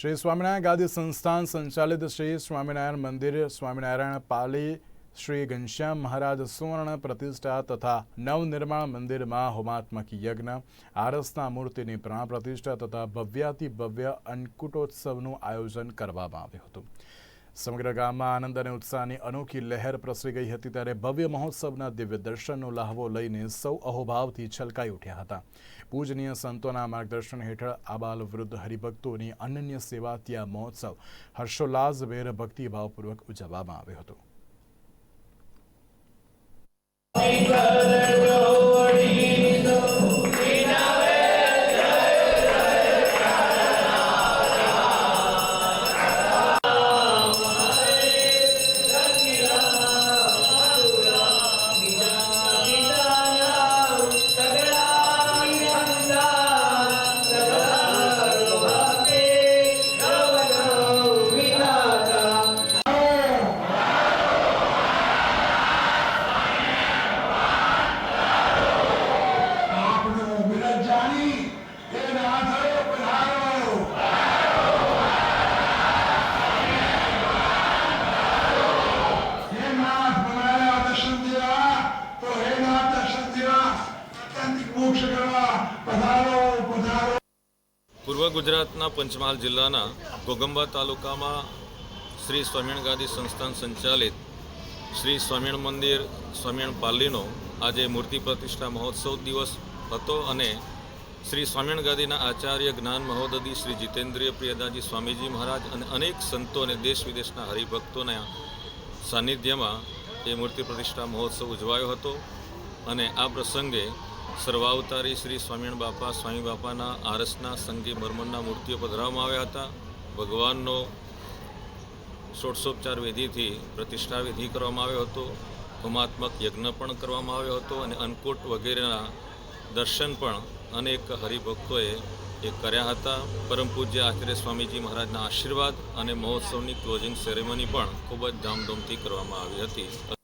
શ્રી સ્વામિનારાયણ ગાદી સંસ્થાન સંચાલિત શ્રી સ્વામિનારાયણ મંદિર, સ્વામિનારાયણ પાલી, શ્રી ઘનશ્યામ મહારાજ સુવર્ણ પ્રતિષ્ઠા તથા નવનિર્માણ મંદિરમાં હોમાત્મક યજ્ઞ, આરસના મૂર્તિની પ્રાણ પ્રતિષ્ઠા તથા ભવ્યાતિ ભવ્ય અન્નકૂટોત્સવનું આયોજન કરવામાં આવ્યું હતું. સમગ્ર ગામમાં આનંદ અને ઉત્સાહની અનોખી લહેર પ્રસરી ગઈ હતી ત્યારે ભવ્ય મહોત્સવના દિવ્ય દર્શનનો લહાવો લઈને સૌ અહોભાવથી છલકાઈ ઉઠ્યા હતા. પૂજનીય સંતોના માર્ગદર્શન હેઠળ આબાલ વૃદ્ધ હરિભક્તોની અનન્ય સેવા ત્યાં મહોત્સવ હર્ષોલ્લાસભેર ભક્તિભાવપૂર્વક ઉજવવામાં આવ્યો હતો. પૂર્વ ગુજરાતના પંચમહાલ જિલ્લાના ગોગંબા તાલુકામાં શ્રી સ્વામિયણ ગાદી સંસ્થાન સંચાલિત શ્રી સ્વામિયણ મંદિર સ્વામિયણ પાલ્લીનો આજે મૂર્તિ પ્રતિષ્ઠા મહોત્સવ દિવસ હતો અને શ્રી સ્વામિયણ ગાદીના આચાર્ય જ્ઞાન મહોદદી, શ્રી જીતેન્દ્રિય પ્રિયદાજી સ્વામીજી મહારાજ અને અનેક સંતો અને દેશ વિદેશના હરિભક્તોના સાનિધ્યમાં એ મૂર્તિ પ્રતિષ્ઠા મહોત્સવ ઉજવાયો હતો. અને આ પ્રસંગે સર્વાવતારી શ્રી સ્વામિનારાયણ બાપા, સ્વામી બાપાના આરસના સંગી મર્મણના મૂર્તિઓ પધરાવવામાં આવ્યા હતા. ભગવાનનો ષોડશોપચાર વિધિથી પ્રતિષ્ઠા વિધિ કરવામાં આવ્યો હતો. હોમાત્મક યજ્ઞ પણ કરવામાં આવ્યો હતો અને અન્નકૂટ વગેરેના દર્શન પણ અનેક હરિભક્તોએ એ કર્યા હતા. પરમ પૂજ્ય આચાર્ય સ્વામીજી મહારાજના આશીર્વાદ અને મહોત્સવની ક્લોઝિંગ સેરેમની પણ ખૂબ જ ધામધૂમથી કરવામાં આવી હતી.